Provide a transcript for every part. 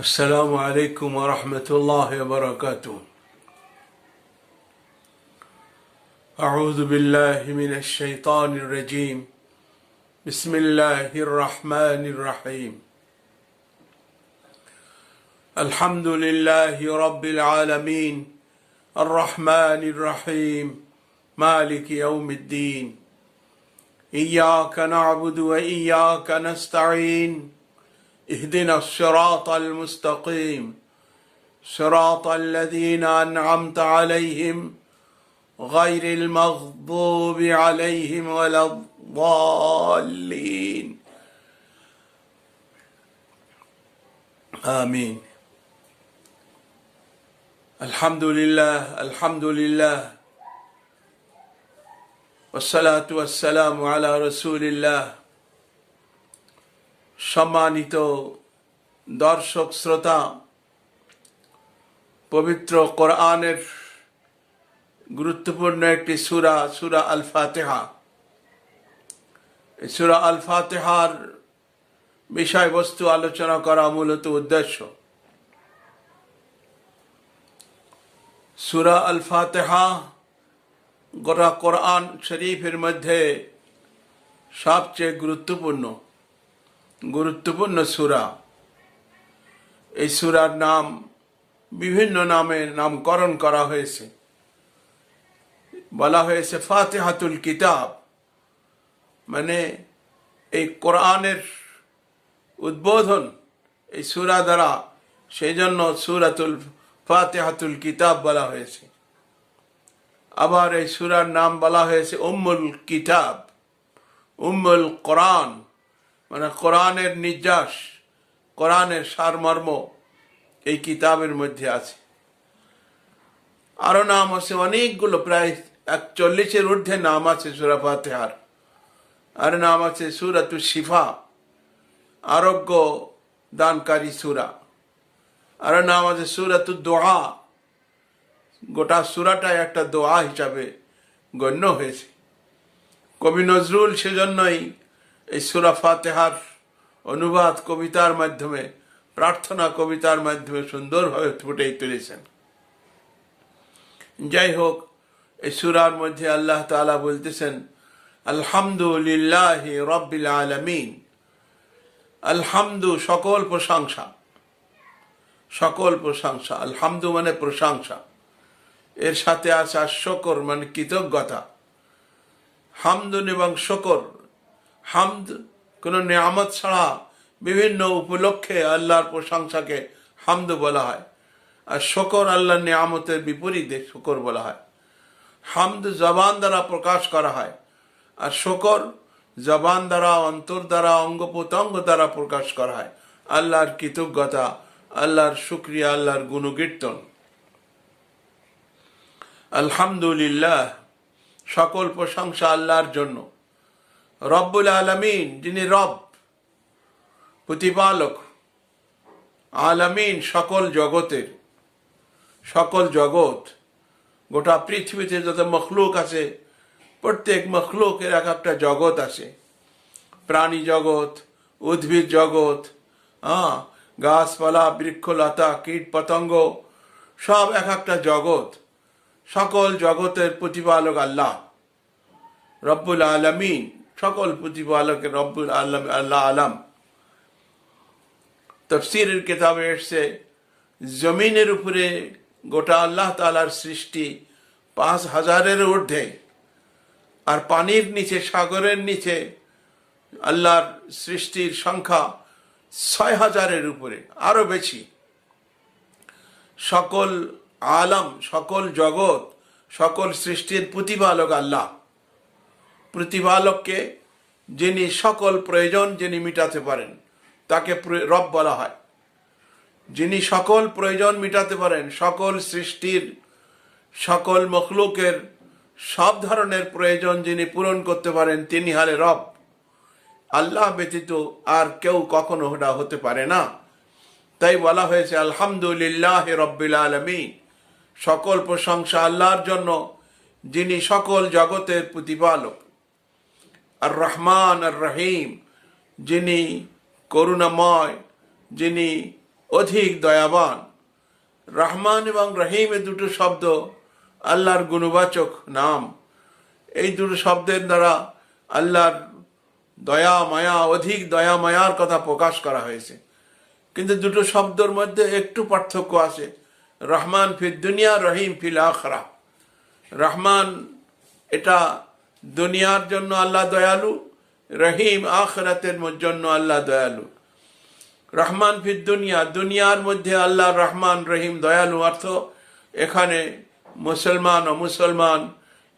السلام عليكم ورحمة الله وبركاته. أعوذ بالله من الشيطان الرجيم. بسم الله الرحمن الرحيم. الحمد لله رب العالمين الرحمن الرحيم مالك يوم الدين. إياك نعبد وإياك نستعين. اهدنا الصراط المستقيم. صراط الذين أنعمت عليهم غير المغضوب عليهم ولا الضالين. آمين. الحمد لله الحمد لله. والصلاة والسلام على رسول الله. সম্মানিত দর্শক, শ্রোতা, পবিত্র কোরআনের গুরুত্বপূর্ণ একটি সুরা সুরা আল ফাতেহা সুরা আল ফাতেহার বিষয়বস্তু আলোচনা করা মূলত উদ্দেশ্য। সুরা আল ফাতেহা গোটা কোরআন শরীফের মধ্যে সবচেয়ে গুরুত্বপূর্ণ। গুরুত্বপূর্ণ সুরা। এই সুরার নাম, বিভিন্ন নামে নামকরণ করা হয়েছে। বলা হয়েছে ফাতেহাতুল কিতাব। মানে এই কোরআনের উদ্বোধন এই সুরা দ্বারা সেই জন্য সুরাতুল ফাতেহাতুল কিতাব বলা হয়েছে। আবার এই সুরার নাম বলা হয়েছে উম্মুল কিতাব, উম্মুল কোরআন। মানে কোরআনের নির্যাস, কোরআনের সারমর্ম এই কিতাবের মধ্যে আছে। আরও নাম আছে, অনেকগুলো, প্রায় একচল্লিশের ঊর্ধ্বে নাম আছে সুরা ফাতেহার। আর নাম আছে সুরাতু শিফা, আরোগ্য দানকারী সুরা। আরও নাম আছে সুরাতু দোয়া। গোটা সুরাটাই একটা দোয়া হিসাবে গণ্য হয়েছে। কবি নজরুল সেজন্যই এই সুরা ফাতেহার অনুবাদ কবিতার মাধ্যমে, প্রার্থনা কবিতার মাধ্যমে সুন্দরভাবে ফুটে তুলেছেন। যাই হোক, এই সুরার মধ্যে আল্লাহ তালা বলতেছেন, আলহামদুলিল্লাহ রব্বিল আলমিন। আলহামদু সকল প্রশংসা সকল প্রশংসা, আলহামদু মানে প্রশংসা। এর সাথে আছে আর শকর মানে কৃতজ্ঞতা। হামদুন এবং শকর হামদ, কোন নিয়ামত ছাড়া বিভিন্ন উপলক্ষে আল্লাহর প্রশংসাকে হামদ বলা হয়। আর শকর আল্লাহর নিয়ামতের বিপরীতে শকর বলা হয়। হামদ জবান দ্বারা প্রকাশ করা হয়। আর শকর জবান দ্বারা, অন্তর দ্বারা, অঙ্গ প্রত্যঙ্গ দ্বারা প্রকাশ করা হয়। আল্লাহর কৃতজ্ঞতা, আল্লাহর শুক্রিয়া, আল্লাহর গুণকীর্তন। আলহামদুলিল্লাহ, সকল প্রশংসা আল্লাহর জন্য। রব্বুল আলমিন, যিনি রব, প্রতিপালক, আলামিন সকল জগতের, সকল জগৎ, গোটা পৃথিবীতে যত মখলুক আছে, প্রত্যেক মখলুকের এক একটা জগৎ আছে। প্রাণী জগৎ, উদ্ভিদ জগৎ হ্যাঁ গাছপালা, বৃক্ষলতা, কীট পতঙ্গ, সব এক একটা জগৎ। সকল জগতের প্রতিপালক আল্লাহ। রব্বুল আলমিন সকল প্রতিপালকের রব্বুল আলম আল্লাহ আলম তফসিরের কেতাবে এসছে, জমিনের উপরে গোটা আল্লাহ তালার সৃষ্টি পাঁচ হাজারের ঊর্ধ্বে, আর পানির নিচে, সাগরের নিচে আল্লাহর সৃষ্টির সংখ্যা ছয় হাজারের উপরে, আরও বেশি। সকল আলম, সকল জগৎ, সকল সৃষ্টির প্রতিপালক আল্লাহ। প্রতিপালককে যিনি সকল প্রয়োজন যিনি মিটাতে পারেন, তাকে রব বলা হয়। যিনি সকল প্রয়োজন মিটাতে পারেন, সকল সৃষ্টির, সকল মখলুকের, সব ধরনের প্রয়োজন যিনি পূরণ করতে পারেন, তিনি হালে রব। আল্লাহ ব্যতীত আর কেউ কখনো ওটা হতে পারে না। তাই বলা হয়েছে, আলহামদুলিল্লাহ রব্বিল আলমী সকল প্রশংসা আল্লাহর জন্য, যিনি সকল জগতের প্রতিপালক। আর রহমান আর রহিম যিনি করুণাময়, যিনি অধিক দয়াবান। রহমান এবং রহিম এ দুটো শব্দ আল্লাহর গুণবাচক নাম। এই দুটো শব্দের দ্বারা আল্লাহর দয়া, মায়া, অধিক দয়া, মায়ার কথা প্রকাশ করা হয়েছে। কিন্তু দুটো শব্দের মধ্যে একটু পার্থক্য আছে। রহমান ফির দুনিয়া, রহিম ফিল আখরা। রহমান এটা দুনিয়ার জন্য আল্লাহ দয়ালু রহিম আখরাতের জন্য আল্লাহ দয়ালু। রহমান ফির দুনিয়া দুনিয়ার মধ্যে আল্লাহ রহমান রহিম দয়ালু অর্থ এখানে মুসলমান ও মুসলমান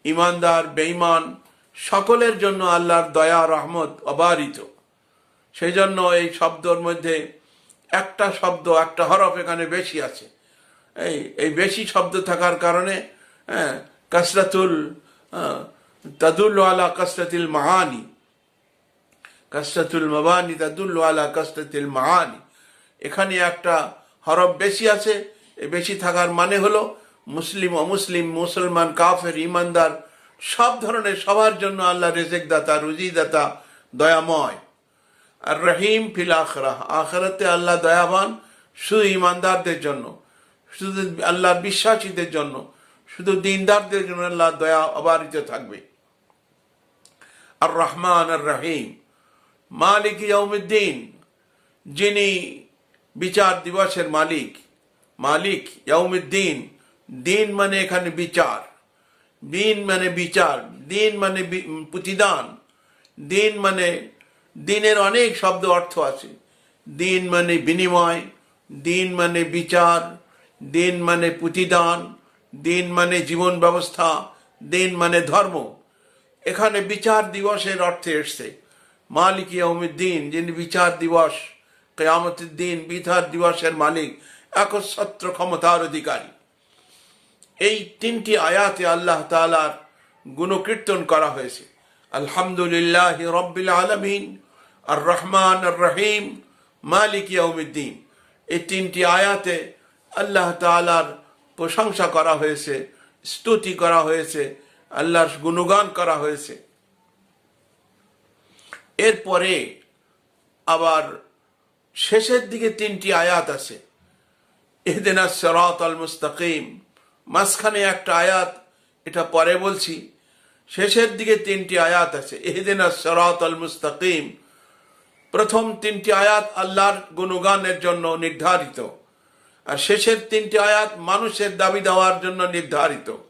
ইমানদার বেঈমান সকলের জন্য আল্লাহর দয়া রহমত অবারিত। সেই জন্য এই শব্দর মধ্যে একটা শব্দ একটা হরফ এখানে বেশি আছে। এই এই বেশি শব্দ থাকার কারণে হ্যাঁ, কাসরাতুল হ্যাঁ, তাদুল্লু আলা কাসরাতিল মাহানি কাসরাতুল মাবানি তাদুল্লু আলা কাসরাতিল মাহানি এখানে একটা হরফ বেশি আছে বেশি থাকার মানে হলো মুসলিম, অমুসলিম, মুসলমান, কাফের ইমানদার সব ধরনের সবার জন্য আল্লাহ রেজেক দাতা রুজি দাতা দয়াময়। আর রহিম ফিল আখরা, আখরাতে আল্লাহ দয়াবান শুধু ইমানদারদের জন্য, শুধু আল্লাহর বিশ্বাসীদের জন্য, শুধু দিনদারদের জন্য আল্লাহ দয়া অবারিত থাকবে। আর রহমান আর রহিম মালিক ইয়ৌমুদ্দিন যিনি বিচার দিবসের মালিক। মালিক ইয়ৌমুদ্দিন দিন মানে এখানে বিচার। দিন মানে বিচার, দিন মানে প্রতিদান। দিন মানে দিনের অনেক শব্দ অর্থ আছে। দিন মানে বিনিময়, দিন মানে বিচার, দিন মানে প্রতিদান, দিন মানে জীবন ব্যবস্থা, দিন মানে ধর্ম। এখানে বিচার দিবসের অর্থে এসছে। মালিক দিন যিনি বিচার দিবস, কেয়ামতের দিন বিচার দিবসের মালিক, একচ্ছত্র ক্ষমতার অধিকারী। এই তিনটি আয়াতে আল্লাহ তালার গুণকীর্তন করা হয়েছে। আলহামদুলিল্লাহ রব্বিল আলমিন আর রহমান আর রহিম মালিক ইয়াউমিদ্দিন। এই তিনটি আয়াতে আল্লাহ তালার প্রশংসা করা হয়েছে, স্তুতি করা হয়েছে আল্লাহর গুণগান করা হয়েছে। এরপরে আবার শেষের দিকে তিনটি আয়াত আছে। ইহদিনা সরাত আল মুস্তাকিম, মাঝখানে একটা আয়াত, এটা পরে বলছি। শেষের দিকে তিনটি আয়াত আছে। ইহদিনা সরাত আল মুস্তাকিম, প্রথম তিনটি আয়াত আল্লাহর গুণগানের জন্য নির্ধারিত। আর শেষের তিনটি আয়াত মানুষের দাবি দেওয়ার জন্য নির্ধারিত।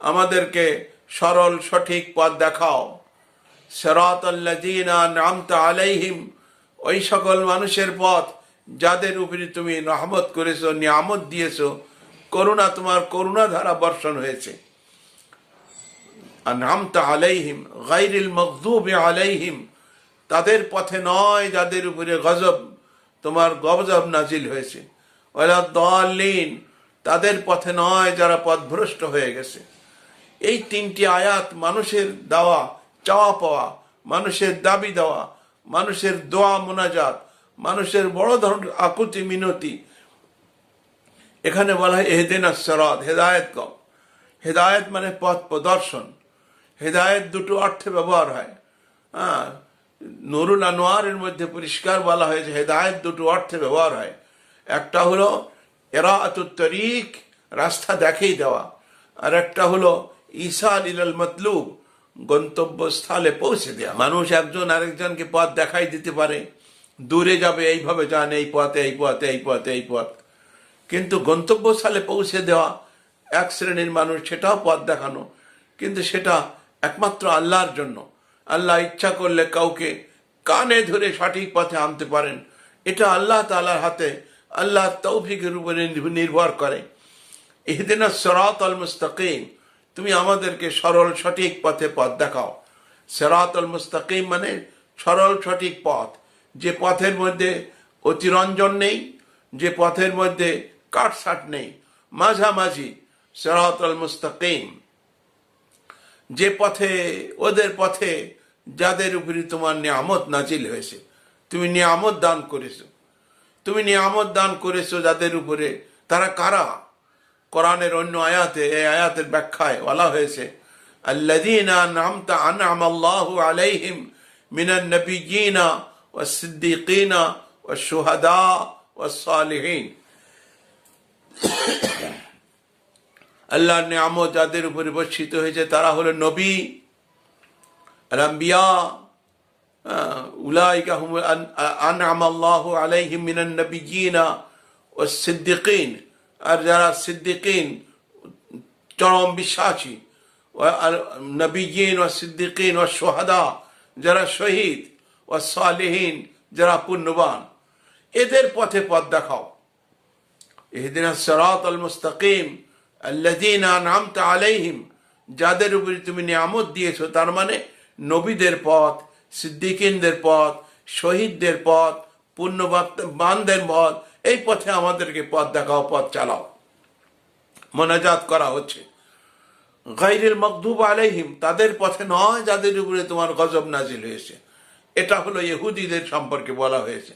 আমাদেরকে সরল সঠিক পথ দেখাও। সেরাত নামতা আলাইহিম, ওই সকল মানুষের পথ যাদের উপরে তুমি রহমত করেছ, নিয়ামত দিয়েছ, করুণা তোমার করুণা ধারা বর্ষণ হয়েছে। নামতা আলাইহিম গাইরিল মকদুব আলাইহিম, তাদের পথে নয় যাদের উপরে গজব, তোমার গজব নাজিল হয়েছে। ওলা দলিন তাদের পথে নয় যারা পথভ্রষ্ট হয়ে গেছে। এই তিনটি আয়াত মানুষের দেওয়া, চাওয়া পাওয়া, মানুষের দাবি দেওয়া, মানুষের দোয়া মোনাজাত, মানুষের বড় ধরনের আকুতি, মিনতি। এখানে বলা হয় এহদিন সরাদ হেদায়ত কম। হেদায়ত মানে পথ প্রদর্শন। হেদায়ত দুটো অর্থে ব্যবহার হয়। হ্যাঁ নুরুল আনোয়ারের মধ্যে পরিষ্কার বলা হয়েছে, হেদায়ত দুটো অর্থে ব্যবহার হয়। একটা হলো এরা তরিক, রাস্তা দেখিয়ে দেওয়া। আর একটা হলো, ঈসা ইলাল মতলুব গন্তব্যস্থলে পৌঁছে দেওয়া মানুষ একজন আরেকজনকে পথ দেখাই দিতে পারে। দূরে যাবে, এইভাবে যান, এই পথে এই পথে এই পথে, এই পথ। কিন্তু গন্তব্যস্থলে পৌঁছে দেওয়া এক শ্রেণির মানুষ, সেটাও পথ দেখানো। কিন্তু সেটা একমাত্র আল্লাহর জন্য। আল্লাহ ইচ্ছা করলে কাউকে কানে ধরে সঠিক পথে আনতে পারেন। এটা আল্লাহ তালার হাতে আল্লাহ তৌফিকের উপরে নির্ভর করে। ইহদিনা সরাত আল মুস্তাকিম, তুমি আমাদেরকে সরল সঠিক পথে পথ দেখাও। সেরাত আল মুস্তাকিম মানে সরল সঠিক পথ। যে পথের মধ্যে অতিরঞ্জন নেই, যে পথের মধ্যে কাটসাট নেই। মাঝামাঝি সেরাত আল মুস্তাকিম। যে পথে, ওদের পথে যাদের উপরে তোমার নিয়ামত নাজিল হয়েছে, তুমি নিয়ামত দান করেছ। তুমি নিয়ামত দান করেছ যাদের উপরে। তারা কারা? কোরআনের অন্য আয়াতে, এই আয়াতের ব্যাখ্যায় বলা হয়েছে নামতা আলাইহিম ও ও ও আল্লাহর নিয়ামত যাদের উপরে বর্ষিত হয়েছে তারা হলো নবী রাম্বিয়া উলাইকা হুম আনআম আল্লাহু আলাইহিম মিনান নবিয়িনা ওয়াস সিদ্দিকিন। আর যারা সিদ্দিকিন, চরম বিশ্বাসী নবীন ও সিদ্দিকিন ও সোহাদা যারা শহীদ ও সালেহীন, যারা পুণ্যবান, এদের পথে পথ দেখাও। এদিন সরাত আল মুস্তাকিম আল্লাদিন নামতা আলাইহিম, যাদের উপরে তুমি নিয়ামত দিয়েছ, তার মানে নবীদের পথ সিদ্দিকিনদের পথ, শহীদদের পথ পুণ্যবানদের পথ, এই পথে আমাদেরকে পথ দেখাও, পথ চালাও। মোনাজাত করা হচ্ছে। গাইরের মকদুব আলাইহিম তাদের পথে নয় যাদের উপরে তোমার গজব নাজিল হয়েছে। এটা হলো ইহুদিদের সম্পর্কে বলা হয়েছে।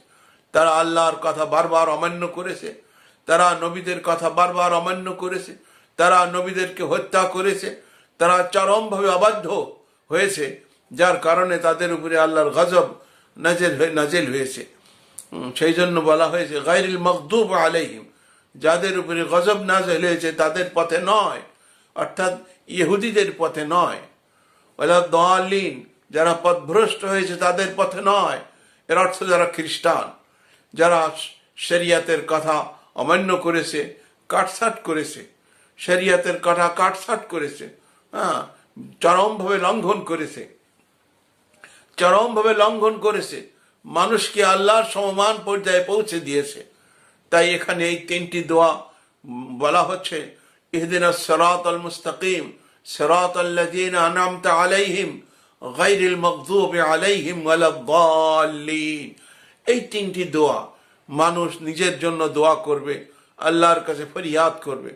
তারা আল্লাহর কথা বারবার অমান্য করেছে। তারা নবীদের কথা বারবার অমান্য করেছে। তারা নবীদেরকে হত্যা করেছে। তারা চরমভাবে অবাধ্য হয়েছে। যার কারণে তাদের উপরে আল্লাহর গজব নাজেল হয়ে নাজেল হয়েছে। সেই জন্য বলা হয়েছে গাইরুল মকদুব আলাইহিম, যাদের উপরে গজব নাজেল হয়েছে তাদের পথে নয়, অর্থাৎ ইহুদিদের পথে নয়। ওলা দলিন যারা পথভ্রষ্ট হয়েছে তাদের পথে নয়। এর অর্থ যারা খ্রিস্টান, যারা শরিয়াতের কথা অমান্য করেছে, কাটছাট করেছে, শরিয়াতের কথা কাটছাট করেছে হ্যাঁ চরমভাবে লঙ্ঘন করেছে। চরমভাবে লঙ্ঘন করেছে। মানুষকে আল্লাহর সমমান পর্যায়ে পৌঁছে দিয়েছে। তাই এখানে এই তিনটি দোয়া বলা হচ্ছে, ইহদিন সরাত আল মুস্তাকিম সরাত আল্লাযীন আনআমতা আলাইহিম গায়রিল মাগদুবি আলাইহিম ওয়ালাদ-দাল্লিন এই তিনটি দোয়া মানুষ নিজের জন্য দোয়া করবে, আল্লাহর কাছে ফরিয়াদ করবে।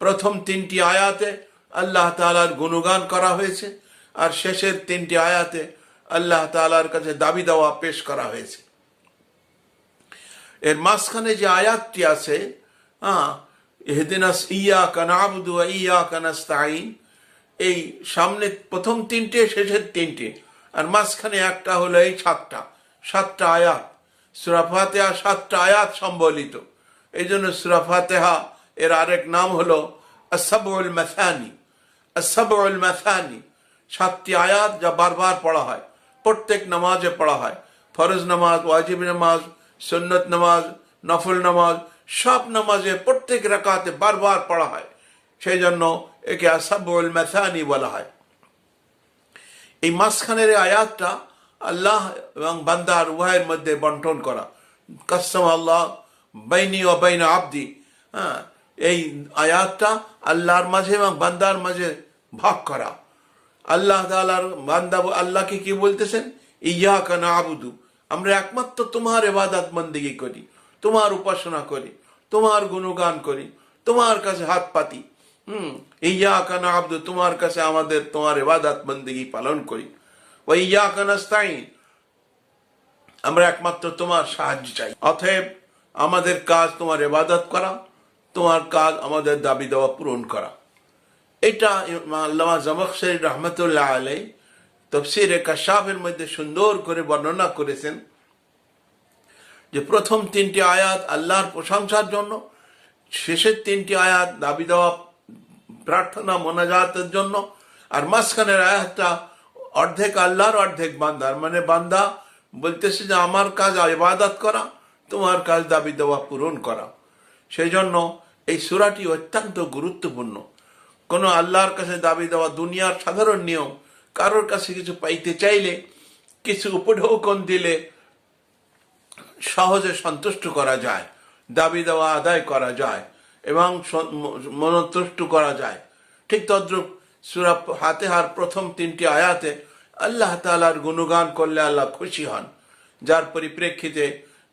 প্রথম তিনটি আয়াতে আল্লাহ তাআলার গুণগান করা হয়েছে, আর শেষের তিনটি আয়াতে আল্লাহ তাআলার কাছে দাবি দাওয়া পেশ করা হয়েছে। এর মাঝখানে যে আয়াতটি আছে হ্যাঁ এহদিনাস ইয়া কানাবুদু ইয়া কানাস্তাইন এই সামনে প্রথম তিনটে, শেষের তিনটে, আর মাঝখানে একটা হলো এই সাতটা সাতটা আয়াত। সুরাফাতেহা সাতটা আয়াত সম্বলিত। এই জন্য সুরাফাতেহা এর আরেক নাম হলো আসাবুল মাসানি। আসাবুল মাসানি, সাতটি আয়াত যা বারবার পড়া হয়। প্রত্যেক নামাজে পড়া হয়। ফরজ নামাজ, ওয়াজিব নামাজ, সুন্নত নামাজ, নফল নামাজ, সব নামাজে প্রত্যেক রাকাতে বারবার পড়া হয়। সেই জন্য একে আসাবুল মাসানি বলা হয়। এই মাঝখানের আয়াতটা আল্লাহ এবং বান্দার উভয়ের মধ্যে বন্টন করা। কাসম আল্লাহ বাইনি ও বাইন আব্দি। হ্যাঁ এই আয়াতটা আল্লাহর মাঝে এবং বান্দার মাঝে ভাগ করা। আল্লাহ তালার বান্দা আল্লাহকে কি বলতেছেন? ইয়া কানা আবুদু আমরা একমাত্র তোমার এবাদাত বন্দিগি করি, তোমার উপাসনা করি, তোমার গুণগান করি, তোমার কাছে হাত পাতি। ইয়া কানা আব্দু তোমার কাছে আমাদের তোমার এবাদাত বন্দিগি পালন করি। ও ইয়া কানাস্তাইন আমরা একমাত্র তোমার সাহায্য চাই। অতএব আমাদের কাজ তোমার এবাদত করা, তোমার কাজ আমাদের দাবি দেওয়া পূরণ করা। এটা আল্লামা জমকশরী রহমতুল্লাহ আলাই তফসিরে কাশাফের মধ্যে সুন্দর করে বর্ণনা করেছেন যে প্রথম তিনটি আয়াত আল্লাহর প্রশংসার জন্য, শেষের তিনটি আয়াত দাবি দেওয়া, প্রার্থনা, মোনাজাতের জন্য, আর মাঝখানের আয়াতটা অর্ধেক আল্লাহর, অর্ধেক বান্দার। মানে বান্দা বলতেছে যে আমার কাজ ইবাদত করা, তোমার কাজ দাবি দেওয়া পূরণ করা। সেই জন্য এই সুরাটি অত্যন্ত গুরুত্বপূর্ণ। কোনো আল্লাহর কাছে দাবি দেওয়া দুনিয়ার সাধারণ নিয়ম, কারোর কাছে কিছু পাইতে চাইলে, কিছু উপঢৌকন দিলে সহজে সন্তুষ্ট করা যায়, দাবি দেওয়া আদায় করা যায়, এবং মনতুষ্ট করা যায়। ঠিক তদ্রুপ সুরা হাতেহার প্রথম তিনটি আয়াতে আল্লাহ তালার গুণগান করলে আল্লাহ খুশি হন, যার পরিপ্রেক্ষিতে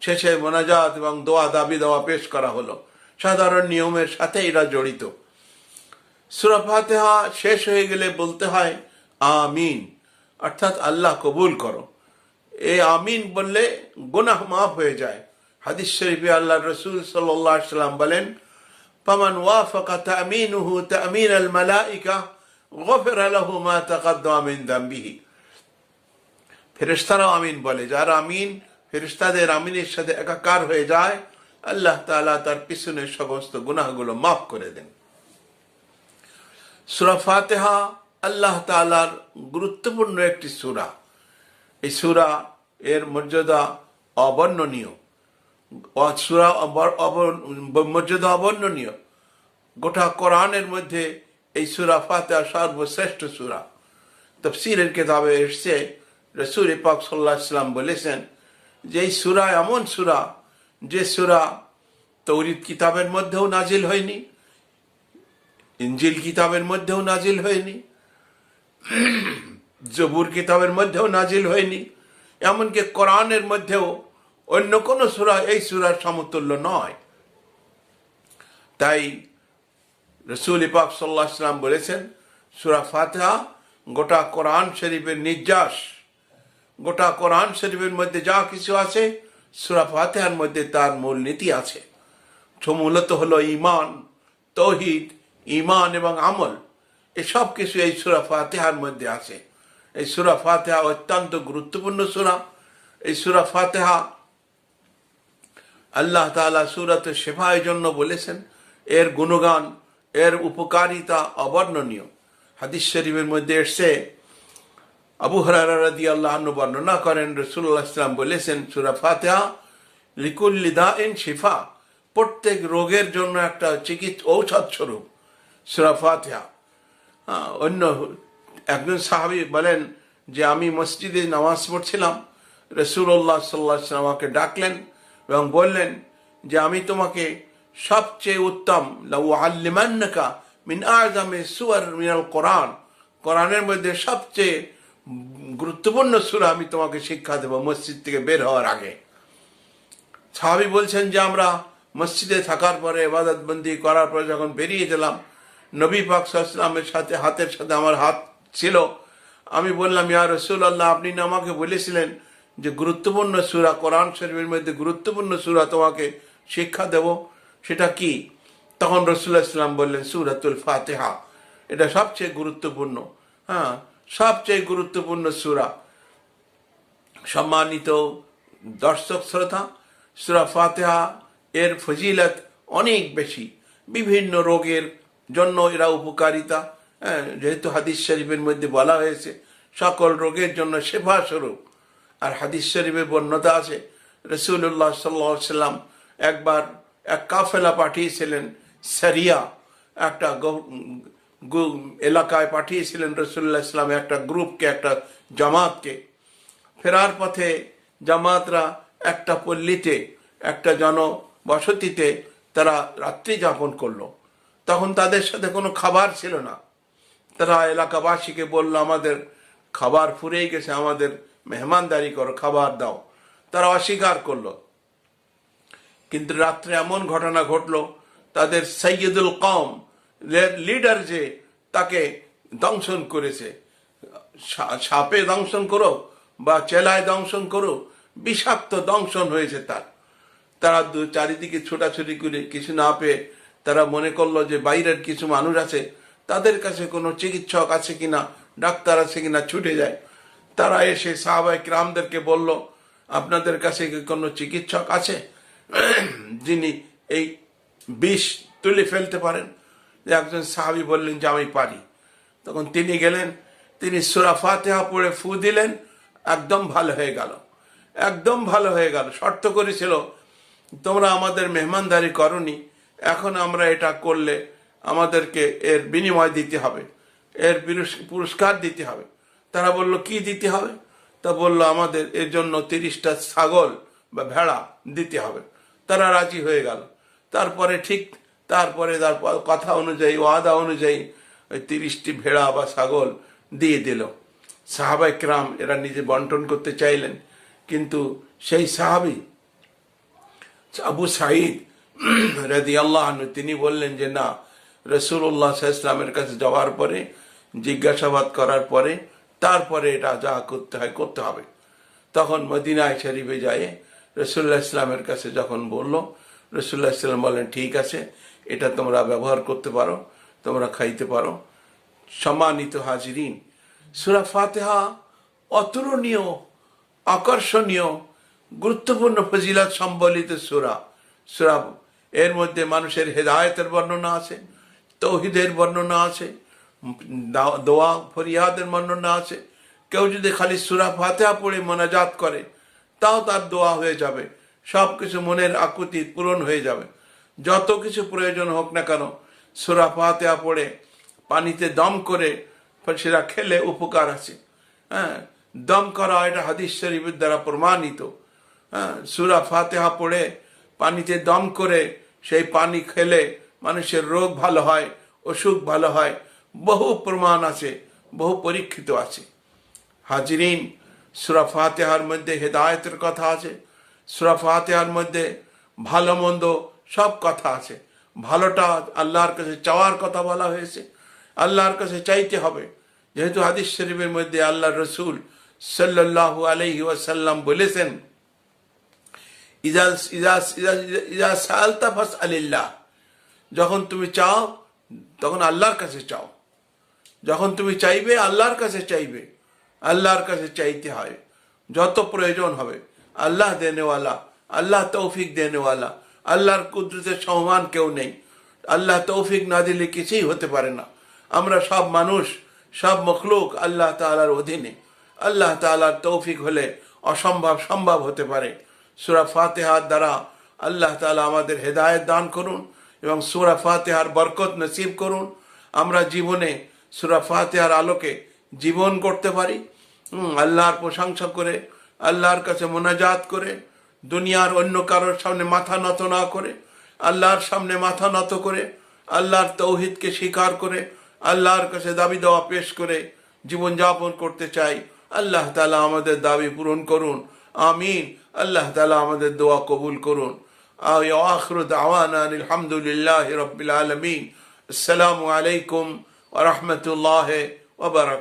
শেষে মোনাজাত এবং দোয়া দাবি দেওয়া পেশ করা হলো। সাধারণ নিয়মের সাথে এরা জড়িত। সুরা শেষ হয়ে গেলে বলতে হয়, আমিন। অর্থাৎ আল্লাহ কবুল করো। এই আমিন বললে গুনাহ মাফ হয়ে যায়। হাদিস শরীফে আল্লাহ রসুল সাল্লাম বলেন পামান ওয়াফাকা তামিন আল মালাইকা, গফির মা তাকাদ্দামা মিন দামবিহি। আমিন বলে, যার আমিন ফেরিস্তাদের আমিনের সাথে একাকার হয়ে যায়, আল্লাহ তাআলা তার পিছনের সমস্ত গুনাহগুলো মাফ করে দেন। সুরা ফাতেহা আল্লাহ তাআলার গুরুত্বপূর্ণ একটি সুরা। এই সুরা এর মর্যাদা অবর্ণনীয়। সুরা মর্যাদা অবর্ণনীয়। গোটা কোরআনের মধ্যে এই সুরা ফাতেহা সর্বশ্রেষ্ঠ সূরা। তফসিরের কিতাবে এসছে, রসুল পাক সাল্লাহ ইসলাম বলেছেন যে এই সুরা এমন সুরা যে সুরা তৌরিদ কিতাবের মধ্যেও নাজিল হয়নি ইঞ্জিল কিতাবের মধ্যেও নাজিল হয়নি। জবুর কিতাবের মধ্যেও নাজিল হয়নি। এমনকি কোরআনের মধ্যেও অন্য কোনো সূরা এই সূরার সমতুল্য নয়। তাই রসুল ইপাক সাল্লাহ ইসলাম বলেছেন, সুরা ফাতেহা গোটা কোরআন শরীফের নির্যাস, গোটা কোরআন শরীফের মধ্যে যা কিছু আছে, সুরা ফাতেহার মধ্যে তার মূল নীতি আছে। মূলত হলো ইমান তৌহিদ ইমান এবং আমল এসব কিছু এই সুরা ফাতেহার মধ্যে আছে। এই সুরা ফাতেহা অত্যন্ত গুরুত্বপূর্ণ সুরা। এই সুরা ফাতেহা আল্লাহ তাআলা সুরাত শেফার জন্য বলেছেন, এর গুণগান, এর উপকারিতা অবর্ণনীয়। হাদিস শরীফের মধ্যে এসছে, আবু হরারা আল্লাহ বর্ণনা করেন রসুল্লাহ ইসলাম বলেছেন, সুরা ফাতেহা লিকুল্লিদা ইন শিফা। প্রত্যেক রোগের জন্য একটা চিকিৎসা ঔষধ স্বরূপ। সুরা অন্য একজন সাহাবি বলেন যে, আমি মসজিদে নামাজ পড়ছিলাম রসুল্লাহ সাল্লাহ আমাকে ডাকলেন এবং বললেন যে, আমি তোমাকে সবচেয়ে উত্তম আল্লিমান্নাকা মিন আজমে সুয়ার মিনাল কোরআন, কোরআনের মধ্যে সবচেয়ে গুরুত্বপূর্ণ সুরা আমি তোমাকে শিক্ষা দেবো মসজিদ থেকে বের হওয়ার আগে। সাহাবি বলছেন যে, আমরা মসজিদে থাকার পরে এবাদতবন্দি করার পরে যখন বেরিয়ে গেলাম নবী পাক সাল্লামের সাথে, হাতের সাথে আমার হাত ছিল। আমি বললাম, ইয়া রসুল আল্লাহ আপনি না আমাকে বলেছিলেন যে গুরুত্বপূর্ণ সুরা, কোরআন শরীফের মধ্যে গুরুত্বপূর্ণ সুরা তোমাকে শিক্ষা দেব? সেটা কি? তখন রসুল্লাহ ইসলাম বললেন, সুরাতুল ফাতেহা। এটা সবচেয়ে গুরুত্বপূর্ণ। হ্যাঁ সবচেয়ে গুরুত্বপূর্ণ সুরা। সম্মানিত দর্শক শ্রোতা, সুরা ফাতেহা এর ফজিলত অনেক বেশি। বিভিন্ন রোগের জন্য এরা উপকারিতা। হ্যাঁ, যেহেতু হাদিস শরীফের মধ্যে বলা হয়েছে সকল রোগের জন্য সেবা স্বরূপ আর হাদিস শরীফের বর্ণতা আছে রসুল্লাহ সাল্লাহ সাল্লাম একবার এক কাফেলা পাঠিয়েছিলেন সারিয়া একটা এলাকায় পাঠিয়েছিলেন রসুল্লাহ ইসলাম একটা গ্রুপকে একটা জামাতকে। ফেরার পথে জামাতরা একটা পল্লীতে একটা জনবসতিতে তারা রাত্রি যাপন করল। তখন তাদের সাথে কোনো খাবার ছিল না। তারা এলাকাবাসীকে বলল, আমাদের খাবার ফুরেই গেছে, আমাদের মেহমানদারি করো, খাবার দাও। তারা অস্বীকার করল। কিন্তু রাত্রে এমন ঘটনা ঘটলো, তাদের সৈয়দুল কম লিডার যে, তাকে দংশন করেছে। সাপে দংশন করো বা চেলায় দংশন করো, বিষাক্ত দংশন হয়েছে তার। তারা চারিদিকে ছোটাছুটি করে কিছু না পেয়ে তারা মনে করল যে বাইরের কিছু মানুষ আছে, তাদের কাছে কোনো চিকিৎসক আছে কিনা, ডাক্তার আছে কিনা ছুটে যায়। তারা এসে সাহাবাই রামদেরকে বলল, আপনাদের কাছে কি কোনো চিকিৎসক আছে? যিনি এই বিষ তুলে ফেলতে পারেন? যে একজন সাহাবি বললেন, যে আমি পারি। তখন তিনি গেলেন, তিনি সুরা ফাতেহা পড়ে ফু দিলেন, একদম ভালো হয়ে গেল। একদম ভালো হয়ে গেল, শর্ত করেছিল, তোমরা আমাদের মেহমানদারি করনি এখন আমরা এটা করলে আমাদেরকে এর বিনিময় দিতে হবে। এর পুরস্কার দিতে হবে। তারা বলল, কি দিতে হবে? তা বলল, আমাদের এর জন্য তিরিশটা ছাগল বা ভেড়া দিতে হবে। তারা রাজি হয়ে গেল। তারপরে ঠিক তারপরে তার কথা অনুযায়ী, ওয়াদা অনুযায়ী ওই তিরিশটি ভেড়া বা ছাগল দিয়ে দিল। সাহাবাই ক্রাম এরা নিজে বন্টন করতে চাইলেন। কিন্তু সেই সাহাবি, আবু সাঈদ রাদি আল্লাহ তিনি বললেন যে, না রসুল্লাহ ইসলামের কাছে যাওয়ার পরে, জিজ্ঞাসাবাদ করার পরে, তারপরে এটা যা করতে হয়, করতে হবে। তখন মদিনায় শরীফে যায় রসুল্লাহ ইসলামের কাছে যখন বলল রসুল্লাহ ইসলাম বলেন ঠিক আছে, এটা তোমরা ব্যবহার করতে পারো, তোমরা খাইতে পারো। সম্মানিত হাজিরিন, সুরা ফাতেহা অতুলনীয়, আকর্ষণীয়, গুরুত্বপূর্ণ ফজিলত সম্বলিত সুরা সুরা এর মধ্যে মানুষের হেদায়তের বর্ণনা আছে, তৌহিদের বর্ণনা আছে দোয়া, ফরিয়াদের বর্ণনা আছে। কেউ যদি খালি সুরা ফাতেহা পড়ে মোনাজাত করে, তাও তার দোয়া হয়ে যাবে। সব কিছু মনের আকুতি পূরণ হয়ে যাবে। যত কিছু প্রয়োজন হোক না কেন, সুরা ফাতেহা পড়ে, পানিতে দম করে, সেটা খেলে উপকার আছে। হ্যাঁ দম করা এটা হাদিস শরীফের দ্বারা প্রমাণিত। হ্যাঁ সুরা ফাতেহা পড়ে, পানিতে দম করে সেই পানি খেলে মানুষের রোগ ভালো হয়, অসুখ ভালো হয়, বহু প্রমাণ আছে, বহু পরীক্ষিত আছে। হাজিরিন, সুরা ফাতেহার মধ্যে হেদায়তের কথা আছে, সুরা ফাতেহার মধ্যে ভালো মন্দ সব কথা আছে। ভালোটা আল্লাহর কাছে চাওয়ার কথা বলা হয়েছে। আল্লাহর কাছে চাইতে হবে। যেহেতু হাদিস শরীফের মধ্যে আল্লাহ রসুল সাল্লাহ আলহি ওয়াসাল্লাম বলেছেন ইজা ফাস যখন তুমি চাও, তখন আল্লাহর কাছে চাও। যখন তুমি চাইবে, আল্লাহর কাছে চাইবে। আল্লাহর কাছে চাইতে হয়। যত প্রয়োজন হবে, আল্লাহ দেনেওয়ালা, আল্লাহ তৌফিক দেনেওয়ালা, আল্লাহর কুদরতের সমান কেউ নেই। আল্লাহ তৌফিক না দিলে কিছুই হতে পারে না। আমরা সব মানুষ, সব মখলুক আল্লাহ তালার অধীনে। আল্লাহ তালার তৌফিক হলে অসম্ভব, সম্ভব হতে পারে। সুরা ফাতেহার দ্বারা আল্লাহ তালা আমাদের হেদায়েত দান করুন এবং সুরা ফাতেহার বরকত নসিব করুন। আমরা জীবনে সুরা ফাতেহার আলোকে জীবন করতে পারি। আল্লাহর প্রশংসা করে, আল্লাহর কাছে মোনাজাত করে, দুনিয়ার অন্য কারোর সামনে মাথা নত না করে, আল্লাহর সামনে মাথা নত করে, আল্লাহর তৌহিদকে স্বীকার করে, আল্লাহর কাছে দাবি দেওয়া পেশ করে জীবনযাপন করতে চাই। আল্লাহ তালা আমাদের দাবি পূরণ করুন। আমিন। আল্লাহ তালা আমাদের দোয়া কবুল করুন আখর দাওয়ানা আলহামদুলিল্লাহ রবিল আলমিন আসসালামু আলাইকুম ওরহমতুল্লাহ ওবরাক